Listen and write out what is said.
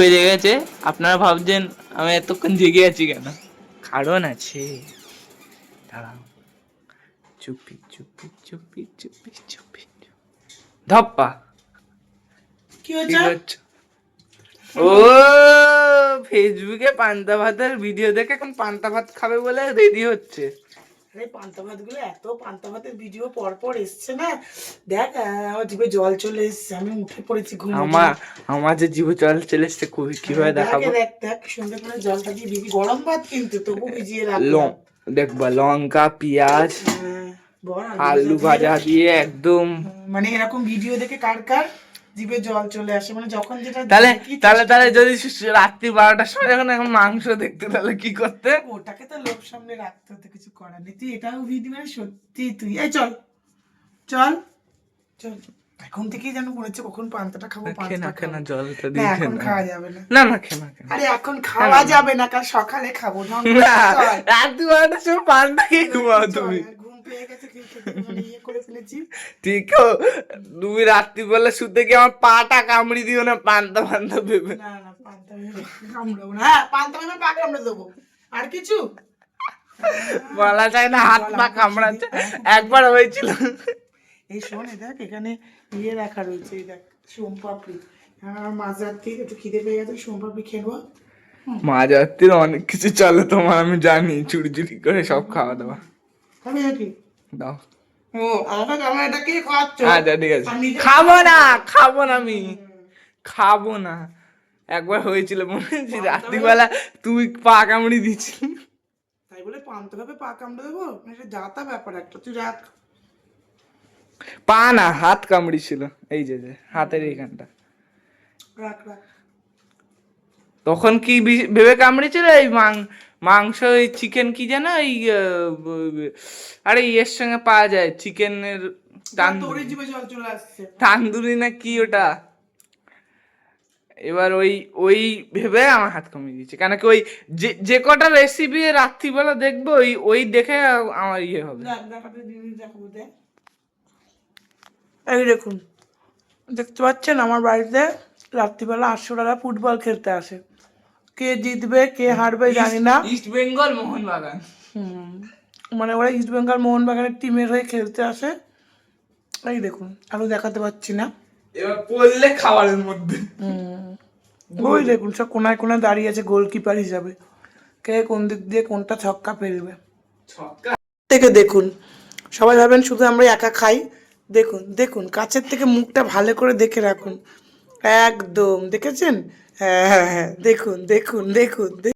বেজে গেছে। আপনারা ভাবছেন আমি এতক্ষণ জেগে আছি কেন? কারণ আছে। দাঁড়াও। চুপি চুপি চুপি চুপি চুপি ধপ্পা। কি করছ? ও ফেসবুকে পান্তা ভাতের ভিডিও দেখে এখন পান্তা ভাত খাবে বলে রেডি হচ্ছে। আরে পান্তা ভাতগুলো এত পান্তা ভাতের ভিডিও পর পর এসছে না। দেখ আমার জিভে জল চলে এসছে আমি উঠে পড়েছি ঘুম আমার আমার যে জীব চল চলে এসছে খুবই কীভাবে দেখাবো? দেখ দেখ সুন্দর করে জলটা দিয়ে ভিজি গরম ভাত কিন্তু তবু ভিজিয়ে রাখলাম দেখবা লঙ্কা পেঁয়াজ হ্যাঁ, আলু ভাজা দিয়ে একদম মানে এরকম ভিডিও দেখে কার কার? জিভে জল চলে আসে মানে যখন যেটা তাহলে তাহলে তাহলে যদি রাত্রি বারোটার সময় যখন এখন মাংস দেখতে তাহলে কি করতে? ওটাকে তো লোক সামনে রাখতে হতো কিছু করার নেই। তুই এটাও ভিডিও মানে সত্যি তুই। এই চল চল চল। এখন থেকেই যেন মনে হচ্ছে কখন পান্তাটা খাব না পান্তা খেয়ে না খাব। জলটা দিয়ে এখন খাওয়া যাবে না। না না খেয়ে না আরে এখন খাওয়া যাবে না কাল সকালে খাব না চল। রাত্রি বারোটার সময় পান্তা খেয়ে ঘুমাও তুমি। ঘুম পেয়ে গেছে খেয়ে ফেলেছি। ঠিক তুমি রাত্রিবেলা শুতে গিয়ে আমার পাটা কামড়ি দিও না পান্তা পান্তা ভেবে। না না পান্তা কামড়াবো না। হ্যাঁ পান্তা ভেবে পা কামড়ে দেবো। আর কিছু? বলা যায় না হাত পা কামড়াচ্ছে। একবার হয়েছিল। এই শোন দেখ এখানে ইয়ে রাখা রয়েছে এই দেখ সোমপাপড়ি আমার একটু খিদে পেয়ে গেছে সোমপাপড়ি খেয়ে নেব। মাঝ রাত্রির অনেক কিছু চলে তোমার আমি জানি চুরি চুরি করে সব খাওয়া দাওয়া। দাও। আচ্ছা ঠিক আছে। খাব না খাব না আমি। খাব না। একবার হয়েছিল মনে হচ্ছে রাত্রিবেলা তুই পা কামড়ি দিচ্ছিলি। তাই বলে পান্তা ভাবে পা কামড়ে দেবো? এটা যাতা ব্যাপার একটা তুই রাখ। পা না হাত কামড়ি ছিল এই যে যে হাতের এইখানটা। রাখ রাখ। তখন কি ভেবে কামড়েছিল এই মাং- মাংস ওই চিকেন কি যেন ব- আরে ইয়ের সঙ্গে পাওয়া যায় চিকেনের তান্দুরি। না কি ওটা? এবার ওই ওই ভেবে আমার হাত কমিয়ে দিয়েছে। কেন কি ওই যে যে কটা রেসিপি রাত্রিবেলা দেখব ওই ওই দেখে আমার ইয়ে হবে। এই দেখুন দেখতে পাচ্ছেন আমার বাড়িতে রাত্রিবেলা আটশোটারা ফুটবল খেলতে আসে। কে জিতবে কে হারবে জানি না। ইস্ট বেঙ্গল মোহনবাগান। মানে ওরা ইস্ট বেঙ্গল মোহনবাগানের টিমের হয়ে খেলতে আসে। এই দেখুন আরও দেখাতে পাচ্ছি না। এবার পড়লে খাবারের মধ্যে। ওই দেখুন সব কোনায় কোনায় দাঁড়িয়ে আছে গোলকিপার হিসাবে। কে কোন দিক দিয়ে কোনটা ছক্কা ফেলবে ছক্কা। থেকে দেখুন সবাই ভাবেন শুধু আমরা একা খাই। দেখুন দেখুন কাছের থেকে মুখটা ভালো করে দেখে রাখুন। একদম দেখেছেন? হ্যাঁ হ্যাঁ হ্যাঁ দেখুন দেখুন দেখুন